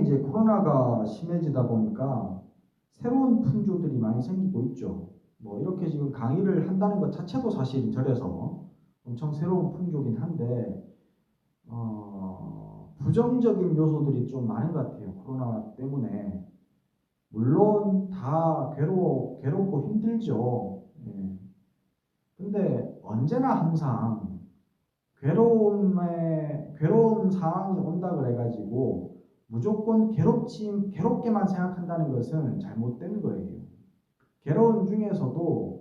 이제 코로나가 심해지다 보니까 새로운 풍조들이 많이 생기고 있죠. 뭐 이렇게 지금 강의를 한다는 것 자체도 사실 절에서 엄청 새로운 풍조긴 한데 어, 부정적인 요소들이 좀 많은 것 같아요. 코로나 때문에 물론 다 괴로워 괴롭고 힘들죠. 예. 근데 언제나 항상 괴로움에 괴로운 상황이 온다 그래가지고 무조건 괴롭지 괴롭게만 생각한다는 것은 잘못된 거예요. 괴로운 중에서도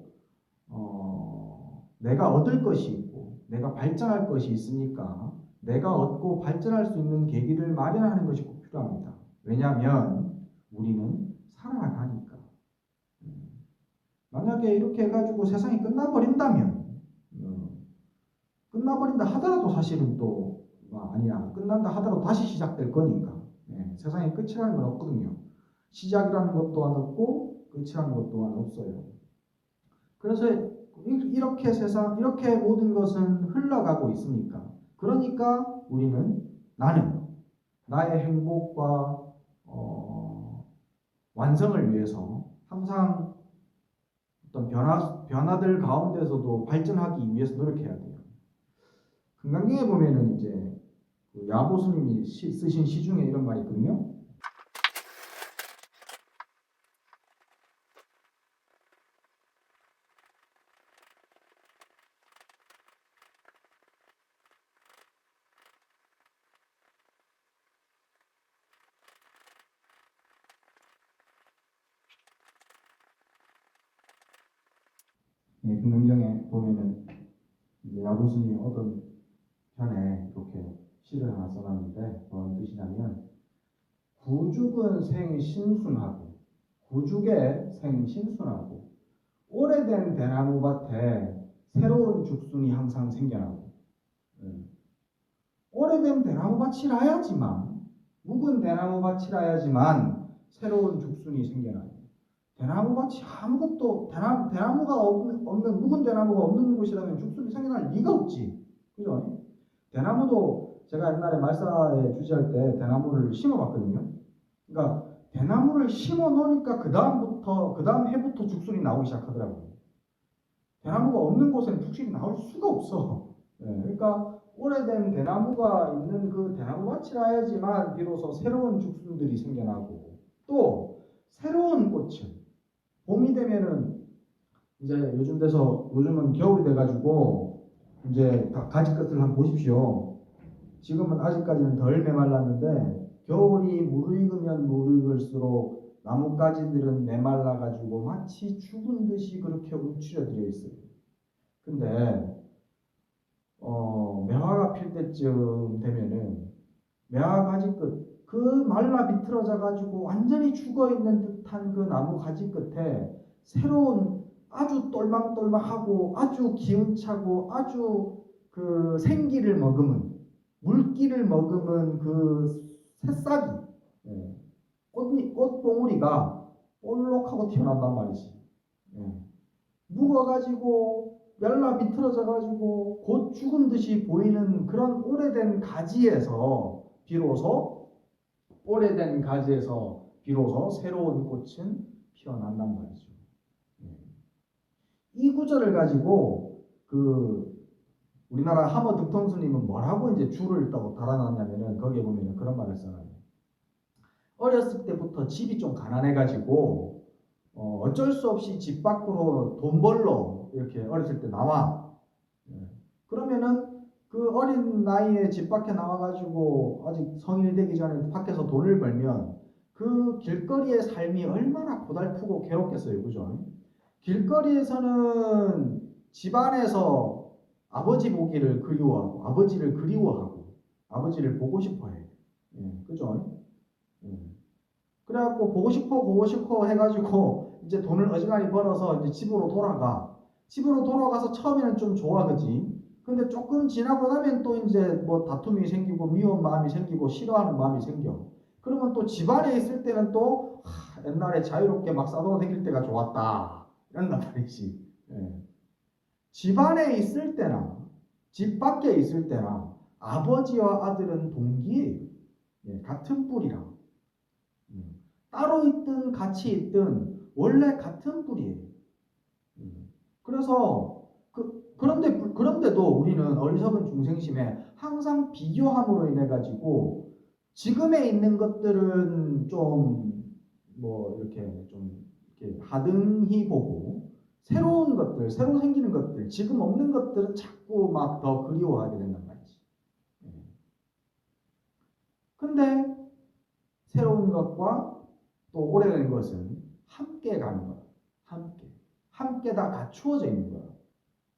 어, 내가 얻을 것이 있고 내가 발전할 것이 있으니까 내가 얻고 발전할 수 있는 계기를 마련하는 것이 꼭 필요합니다. 왜냐하면 우리는 살아가니까. 음. 만약에 이렇게 해가지고 세상이 끝나버린다면 어, 끝나버린다 하더라도 사실은 또 아, 아니야 끝난다 하더라도 다시 시작될 거니까 예, 세상에 끝이라는 건 없거든요. 시작이라는 것 또한 없고 끝이라는 것 또한 없어요. 그래서 이- 이렇게 세상 이렇게 모든 것은 흘러가고 있으니까 그러니까 우리는 나는 나의 행복과 어, 완성을 위해서 항상 어떤 변화 변화들 가운데서도 발전하기 위해서 노력해야 돼요. 금강경에 보면은 이제 그 야보스님이 시- 쓰신 시 중에 이런 말이 있거든요. 예, 금강경에 보면은 이제 야보스님이 어떤 편에 이렇게 시를 하나 써놨는데 어떤 뜻이냐면 구죽은 생신순하고 구죽의 생신순하고 오래된 대나무 밭에 새로운 죽순이 항상 생겨나고 예. 오래된 대나무 밭이라야지만 묵은 대나무 밭이라야지만 새로운 죽순이 생겨나요. 대나무 밭이 아무것도 대나무, 대나무가 없는, 없는 묵은 대나무가 없는 곳이라면 죽순이 생겨날 리가 없지. 그죠? 대나무도 제가 옛날에 말사에 주시할 때 대나무를 심어봤거든요. 그러니까 대나무를 심어 놓으니까 그 다음부터 그 다음 해부터 죽순이 나오기 시작하더라고요. 대나무가 없는 곳에는 죽순이 나올 수가 없어. 예, 그러니까 오래된 대나무가 있는 그 대나무 밭이라야지만 비로소 새로운 죽순들이 생겨나고 또 새로운 꽃은 봄이 되면은 이제 요즘 돼서 요즘은 겨울이 돼가지고 이제 가- 가지 끝을 한번 보십시오. 지금은 아직까지는 덜 메말랐는데 겨울이 무르익으면 무르익을수록 나뭇가지들은 메말라 가지고 마치 죽은 듯이 그렇게 움츠려들어 있어요. 근데 어, 매화가 필 때쯤 되면은 매화 가지 끝 그 말라 비틀어져 가지고 완전히 죽어 있는 듯한 그 나무 가지 끝에 새로운 아주 똘망똘망하고 아주 기운차고 아주 그 생기를 머금은 물기를 머금은 그 새싹이 예, 꽃, 꽃봉우리가 볼록하고 튀어나온단 말이지. 예. 묵어가지고 멸라 비틀어져가지고 곧 죽은 듯이 보이는 그런 오래된 가지에서 비로소 오래된 가지에서 비로소 새로운 꽃은 피어난단 말이죠. 예. 이 구절을 가지고 그 우리나라 하머 득통스님은 뭐라고 이제 줄을 또 달아놨냐면은 거기에 보면은 그런 말을 써놔요. 어렸을 때부터 집이 좀 가난해가지고 어, 어쩔 수 없이 집 밖으로 돈 벌러 이렇게 어렸을 때 나와. 예. 그러면은 그 어린 나이에 집 밖에 나와가지고 아직 성인이 되기 전에 밖에서 돈을 벌면 그 길거리의 삶이 얼마나 고달프고 괴롭겠어요, 그죠? 길거리에서는 집안에서 아버지 보기를 그리워하고 아버지를 그리워하고 아버지를 보고 싶어해, 예, 그죠? 예. 그래갖고 보고 싶어 보고 싶어 해가지고 이제 돈을 어지간히 벌어서 이제 집으로 돌아가. 집으로 돌아가서 처음에는 좀 좋아, 그지? 근데 조금 지나고 나면 또 이제 뭐 다툼이 생기고 미운 마음이 생기고 싫어하는 마음이 생겨. 그러면 또 집안에 있을 때는 또 하, 옛날에 자유롭게 막 싸돌아다닐 때가 좋았다. 이런단 말이지. 예. 집안에 있을 때나 집 밖에 있을 때나 아버지와 아들은 동기예요. 예, 같은 뿌리라. 음. 따로 있든 같이 있든 원래 같은 뿌리예요. 음. 그래서 그 그런데 그런데도 우리는 어리석은 중생심에 항상 비교함으로 인해 가지고 지금에 있는 것들은 좀 뭐 이렇게 좀 이렇게 하등히 보고 새로운 것들, 새로 생기는 것들, 지금 없는 것들은 자꾸 막 더 그리워하게 된단 말이지. 예. 근데 새로운 것과 또 오래된 것은 함께 가는 거야. 함께. 함께 다 갖추어져 있는 거야.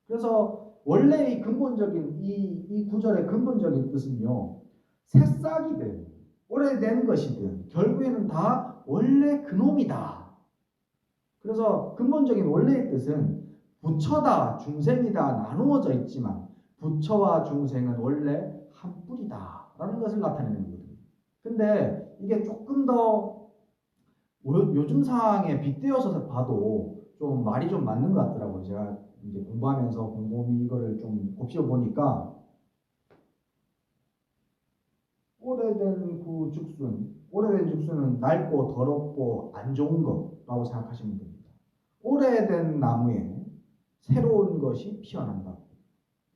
그래서 원래 이 근본적인 이, 이 구절의 근본적인 뜻은요. 새싹이든 오래된 것이든 결국에는 다 원래 그놈이다. 그래서 근본적인 원래의 뜻은 부처다, 중생이다 나누어져 있지만 부처와 중생은 원래 한 뿌리다 라는 것을 나타내는 거거든요. 근데 이게 조금 더 요즘 상황에 빗대어서 봐도 좀 말이 좀 맞는 것 같더라고요. 제가 이제 공부하면서 곰곰이 이거를 좀 곱씹어 보니까 오래된 그 죽순, 오래된 죽순은 낡고 더럽고 안 좋은 거라고 생각하시면 됩니다. 오래된 나무에 새로운 것이 피어난다.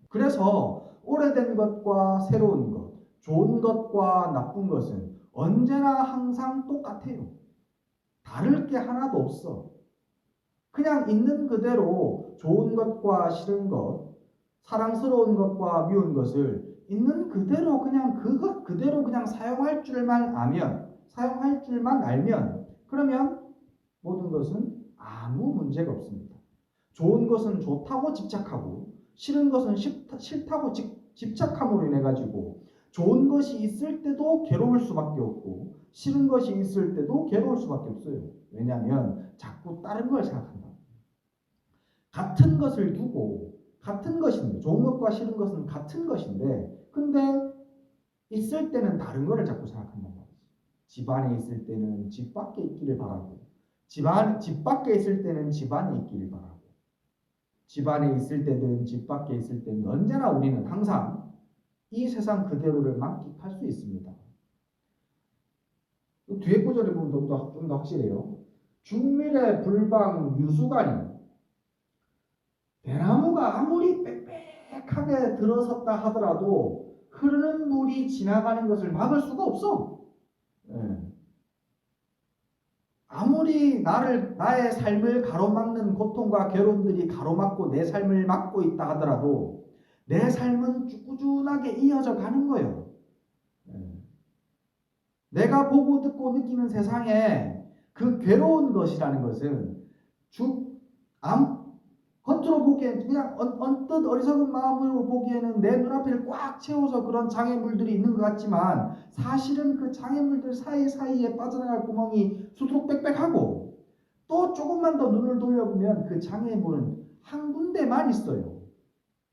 그래서 오래된 것과 새로운 것, 좋은 것과 나쁜 것은 언제나 항상 똑같아요. 다를 게 하나도 없어. 그냥 있는 그대로 좋은 것과 싫은 것, 사랑스러운 것과 미운 것을 있는 그대로 그냥 그것 그대로 그냥 사용할 줄만 아면, 사용할 줄만 알면, 그러면 모든 것은 아무 문제가 없습니다. 좋은 것은 좋다고 집착하고, 싫은 것은 싫다고 집착함으로 인해 가지고 좋은 것이 있을 때도 괴로울 수밖에 없고 싫은 것이 있을 때도 괴로울 수밖에 없어요. 왜냐하면 자꾸 다른 걸 생각한다. 같은 것을 두고 같은 것인데 좋은 것과 싫은 것은 같은 것인데 근데 있을 때는 다른 거를 자꾸 말이지. 집 안에 있을 때는 집 밖에 있기를 바라고 집, 안, 집 밖에 있을 때는 집 안에 있기를 바라고 집 안에 있을 때든 집 밖에 있을 때는 언제나 우리는 항상 이 세상 그대로를 만끽할 수 있습니다. 뒤에 구절에 보면 좀더 좀 더 확실해요. 중밀의 불방 유수간이 대나무가 아무리 빽빽하게 들어섰다 하더라도 흐르는 물이 지나가는 것을 막을 수가 없어. 예. 아무리 나를 나의 삶을 가로막는 고통과 괴로움들이 가로막고 내 삶을 막고 있다 하더라도 내 삶은 꾸준하게 이어져 가는 거예요. 예. 내가 보고 듣고 느끼는 세상에 그 괴로운 것이라는 것은 주, 암, 겉으로 보기엔 그냥 언, 뜻 어리석은 마음으로 보기에는 내 눈앞을 꽉 채워서 그런 장애물들이 있는 것 같지만 사실은 그 장애물들 사이사이에 빠져나갈 구멍이 수두룩 빽빽하고 또 조금만 더 눈을 돌려보면 그 장애물은 한 군데만 있어요.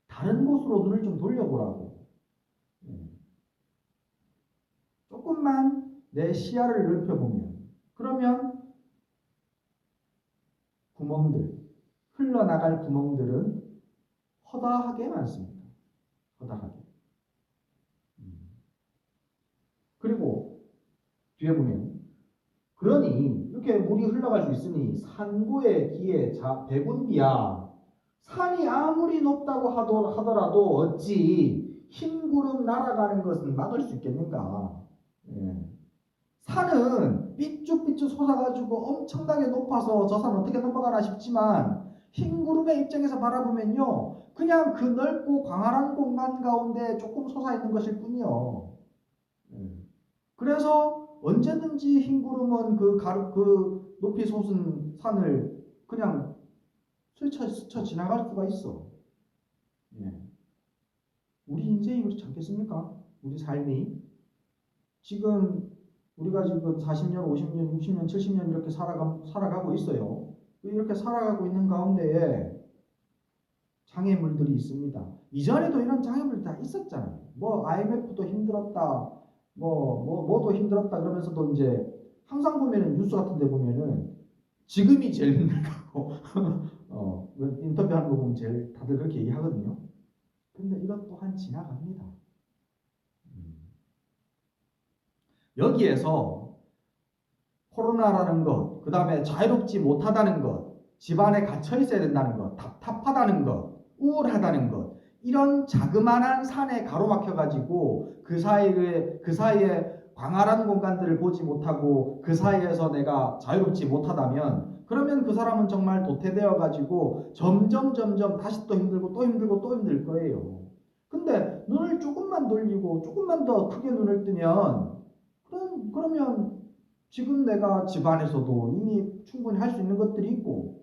다른 곳으로 눈을 좀 돌려보라고. 네. 조금만 내 시야를 넓혀보면 그러면 구멍들 흘러나갈 구멍들은 허다하게 많습니다. 허다하게. 음. 그리고 뒤에 보면 그러니 이렇게 물이 흘러갈 수 있으니 산고의 기에 자 백운비야 산이 아무리 높다고 하더라도 어찌 흰 구름 날아가는 것은 막을 수 있겠는가? 예. 산은 삐쭉삐쭉 솟아가지고 엄청나게 높아서 저 산 어떻게 넘어가나 싶지만 흰 구름의 입장에서 바라보면요. 그냥 그 넓고 광활한 공간 가운데 조금 솟아있는 것일 뿐이요. 음. 그래서 언제든지 흰 구름은 그, 그 높이 솟은 산을 그냥 스쳐, 스쳐 지나갈 수가 있어. 예. 우리 인생이 그렇지 않겠습니까? 우리 삶이. 지금 우리가 지금 40년, 50년, 60년, 70년 이렇게 살아가, 살아가고 있어요. 이렇게 살아가고 있는 가운데에 장애물들이 있습니다. 이전에도 이런 장애물 다 있었잖아요. 뭐 IMF도 힘들었다, 뭐, 뭐, 뭐도 힘들었다 그러면서도 이제 항상 보면은 뉴스 같은 데 보면은 지금이 제일 힘들다고, 어, 인터뷰하는 거 보면 제일 다들 그렇게 얘기하거든요. 근데 이것 또한 지나갑니다. 음. 여기에서 코로나라는 것, 그 다음에 자유롭지 못하다는 것, 집안에 갇혀 있어야 된다는 것, 답답하다는 것, 우울하다는 것, 이런 자그마한 산에 가로막혀 가지고 그 사이에 그 사이에 광활한 공간들을 보지 못하고 그 사이에서 내가 자유롭지 못하다면 그러면 그 사람은 정말 도태되어 가지고 점점 점점 다시 또 힘들고 또 힘들고 또 힘들 거예요. 근데 눈을 조금만 돌리고 조금만 더 크게 눈을 뜨면 그럼 그러면 지금 내가 집안에서도 이미 충분히 할 수 있는 것들이 있고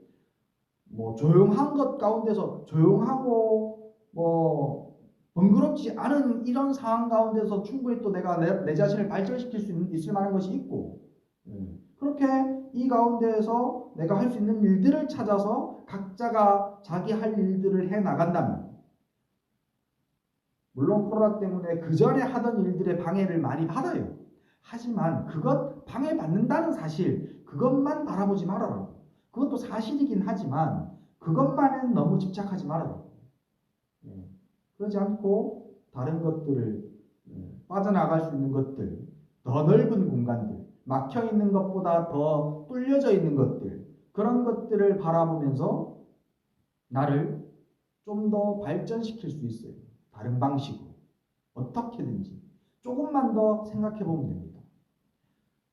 뭐 조용한 것 가운데서 조용하고 뭐 번거롭지 않은 이런 상황 가운데서 충분히 또 내가 내, 내 자신을 발전시킬 수 있는, 있을 만한 것이 있고 음, 그렇게 이 가운데에서 내가 할 수 있는 일들을 찾아서 각자가 자기 할 일들을 해 나간다면 물론 코로나 때문에 그 전에 하던 일들의 방해를 많이 받아요. 하지만 그것 방해받는다는 사실 그것만 바라보지 말아라. 그것도 사실이긴 하지만 그것만은 너무 집착하지 말아라. 예. 그러지 않고 다른 것들을 예, 빠져나갈 수 있는 것들, 더 넓은 공간들, 막혀 있는 것보다 더 뚫려져 있는 것들, 그런 것들을 바라보면서 나를 좀 더 발전시킬 수 있어요. 다른 방식으로. 어떻게든지. 조금만 더 생각해 보면 됩니다.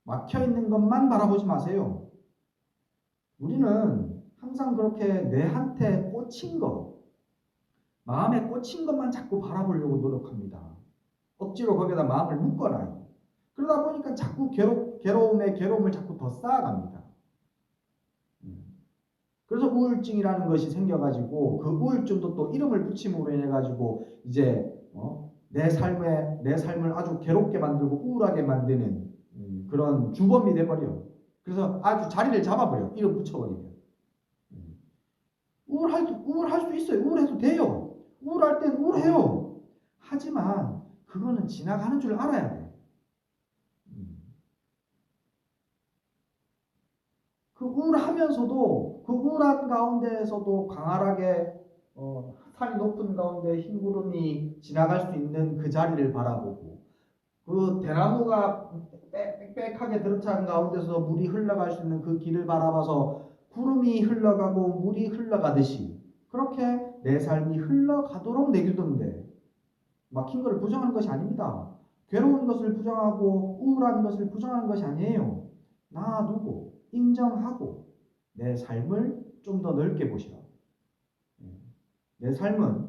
막혀 있는 것만 바라보지 마세요. 우리는 항상 그렇게 뇌한테 꽂힌 것, 마음에 꽂힌 것만 자꾸 바라보려고 노력합니다. 억지로 거기다 마음을 묶어놔요. 그러다 보니까 자꾸 괴롭, 괴로움에 괴로움을 자꾸 더 쌓아갑니다. 음. 그래서 우울증이라는 것이 생겨가지고 그 우울증도 또 이름을 붙임으로 인해 가지고 이제 어? 내 삶에 내 삶을 아주 괴롭게 만들고 우울하게 만드는 음, 그런 주범이 돼버려. 그래서 아주 자리를 잡아버려. 이름 붙여버리면. 음. 우울할 우울할 수 있어요. 우울해도 돼요. 우울할 땐 우울해요. 하지만 그거는 지나가는 줄 알아야 돼. 음. 그 우울하면서도 그 우울한 가운데에서도 강활하게 어, 산이 높은 가운데 흰 구름이 지나갈 수 있는 그 자리를 바라보고 그 대나무가 빽빽하게 들어찬 가운데서 물이 흘러갈 수 있는 그 길을 바라봐서 구름이 흘러가고 물이 흘러가듯이 그렇게 내 삶이 흘러가도록 내주던데 막힌 것을 부정하는 것이 아닙니다. 괴로운 것을 부정하고 우울한 것을 부정하는 것이 아니에요. 놔두고 인정하고 내 삶을 좀 더 넓게 보시라. 내 삶은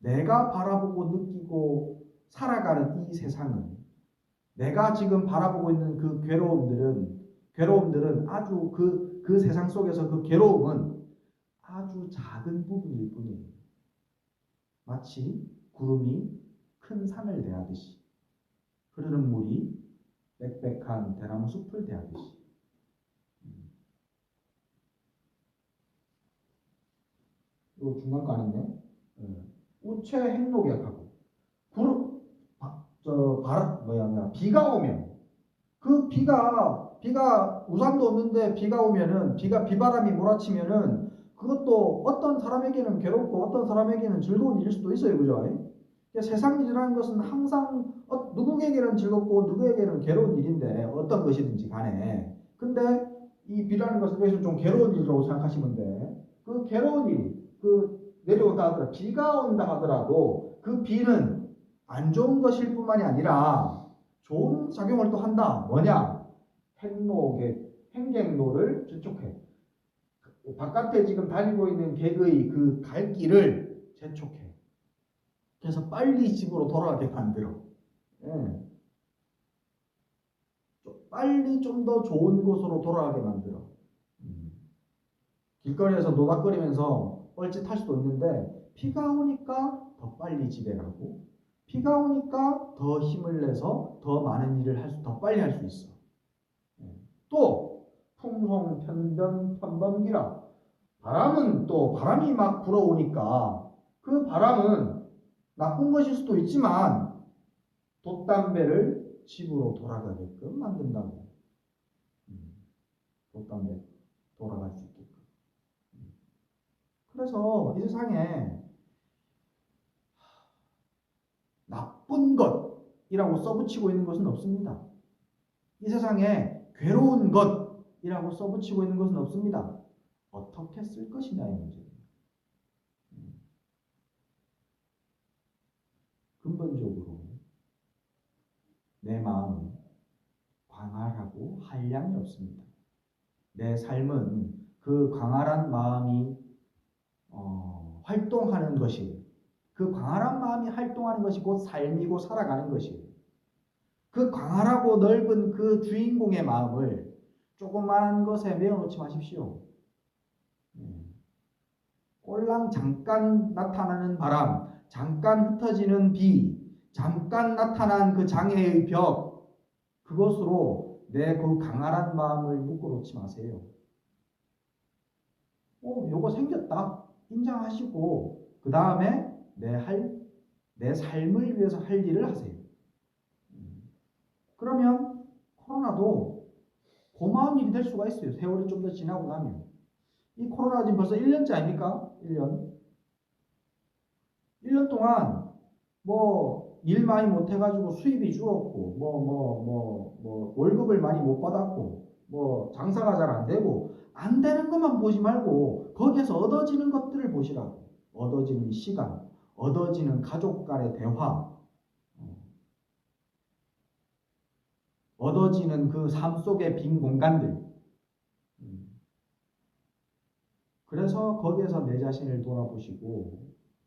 내가 바라보고 느끼고 살아가는 이 세상은 내가 지금 바라보고 있는 그 괴로움들은 괴로움들은 아주 그, 그 세상 속에서 그 괴로움은 아주 작은 부분일 뿐이에요. 마치 구름이 큰 산을 대하듯이 흐르는 물이 빽빽한 대나무 숲을 대하듯이 이거 중간 거 아닌데? 예. 우체 행로객하고 구름 저 바람 뭐야 비가 오면. 그 비가 비가 우산도 없는데 비가 오면은 비가 비바람이 몰아치면은 그것도 어떤 사람에게는 괴롭고 어떤 사람에게는 즐거운 일일 수도 있어요, 그죠? 세상 일이라는 것은 항상 어, 누구에게는 즐겁고 누구에게는 괴로운 일인데 어떤 것이든지 간에. 근데 이 비라는 것은 그래서 좀 괴로운 일이라고 생각하시면 돼. 그 괴로운 일, 그 내려온다 하더라도 비가 온다 하더라도 그 비는 안 좋은 것일 뿐만이 아니라 좋은 작용을 또 한다. 뭐냐? 행로의 행객로를 재촉해. 바깥에 지금 달리고 있는 객의 그 갈 길을 재촉해. 그래서 빨리 집으로 돌아가게 만들어. 예. 빨리 좀 더 좋은 곳으로 돌아가게 만들어. 음. 길거리에서 노닥거리면서 뻘짓할 수도 있는데 비가 오니까 더 빨리 집에 가고 비가 오니까 더 힘을 내서 더 많은 일을 할 수, 더 빨리 할 수 있어. 예. 또 풍송 편변 편범기라 바람은 또 바람이 막 불어오니까 그 바람은 나쁜 것일 수도 있지만 돛담배를 집으로 돌아가게끔 만든다고. 음. 돛담배 돌아갈 수 있게끔. 음. 그래서 이 세상에 나쁜 것이라고 써붙이고 있는 것은 없습니다. 이 세상에 괴로운 것이라고 써붙이고 있는 것은 없습니다. 어떻게 쓸 것이냐의 문제입니다. 음. 근본적으로 내 마음이 광활하고 한량이 없습니다. 내 삶은 그 광활한 마음이 어, 활동하는 것이 그 광활한 마음이 활동하는 것이 곧 삶이고 살아가는 것이에요. 그 광활하고 넓은 그 주인공의 마음을 조그마한 것에 메어놓지 마십시오. 음. 꼴랑 잠깐 나타나는 바람, 잠깐 흩어지는 비, 잠깐 나타난 그 장애의 벽, 그것으로 내 그 강활한 마음을 묶어놓지 마세요. 어, 요거 생겼다. 인정하시고, 그 다음에 내 할, 내 삶을 위해서 할 일을 하세요. 음. 그러면 코로나도 고마운 일이 될 수가 있어요. 세월이 좀 더 지나고 나면. 이 코로나 지금 벌써 1년째 아닙니까? 1년. 1년 동안 뭐 일 많이 못 해가지고 수입이 줄었고 뭐 뭐 뭐 뭐 월급을 많이 못 받았고 뭐 장사가 잘 안 되고 안 되는 것만 보지 말고 거기에서 얻어지는 것들을 보시라고 얻어지는 시간 얻어지는 가족 간의 대화 얻어지는 그 삶 속의 빈 공간들 음. 그래서 거기에서 내 자신을 돌아보시고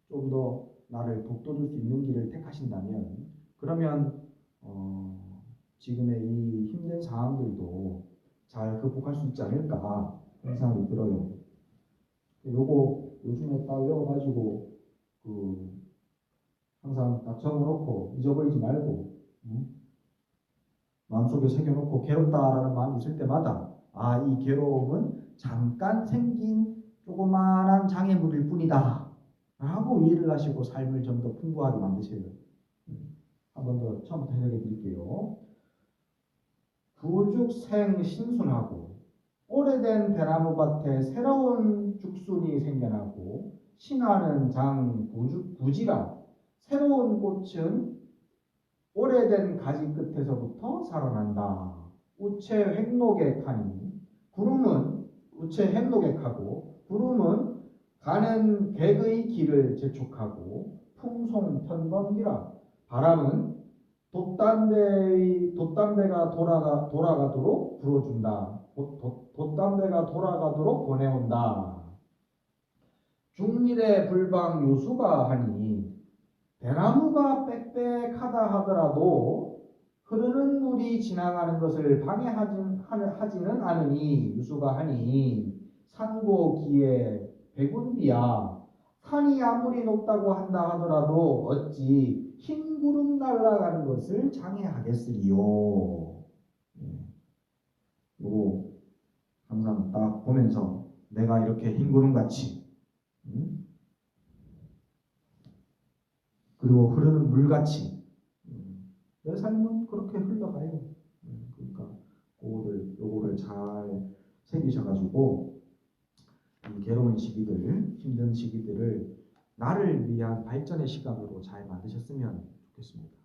좀 더 나를 북돋을 수 있는 길을 택하신다면 그러면 어, 지금의 이 힘든 상황들도 잘 극복할 수 있지 않을까 생각이 들어요. 요거 요즘에 딱 외워가지고 그 항상 딱 적어놓고 잊어버리지 말고 응? 마음속에 새겨놓고 괴롭다라는 마음이 있을 때마다 아 이 괴로움은 잠깐 생긴 조그마한 장애물일 뿐이다 라고 이해를 하시고 삶을 좀 더 풍부하게 만드세요. 한번 더 처음부터 해석해 드릴게요. 부죽생 신순하고 오래된 대나무밭에 새로운 죽순이 생겨나고 신화는 장 부주, 부지라 새로운 꽃은 오래된 가지 끝에서부터 살아난다. 우체 횡노객하니 구름은 우체 횡노객하고 구름은 가는 객의 길을 재촉하고 풍송 편번기라 바람은 돛담배의 돛담배가 돌아가 돌아가도록 불어준다. 돛, 돛담배가 돌아가도록 보내온다. 중일의 불방 요수가 하니 대나무가 빽빽하다 하더라도 흐르는 물이 지나가는 것을 방해하지는 않으니 유수가 하니 산고기에 백운비야 산이 아무리 높다고 한다 하더라도 어찌 흰 구름 날아가는 것을 장애하겠으리요. 예. 요거 항상 딱 보면서 내가 이렇게 흰 구름 같이 음? 그리고 흐르는 물같이 음. 내 삶은 그렇게 흘러가요. 음, 그러니까 그거를 요거를 잘 새기셔가지고 이 괴로운 시기들, 힘든 시기들을 나를 위한 발전의 시간으로 잘 만드셨으면 좋겠습니다. 음.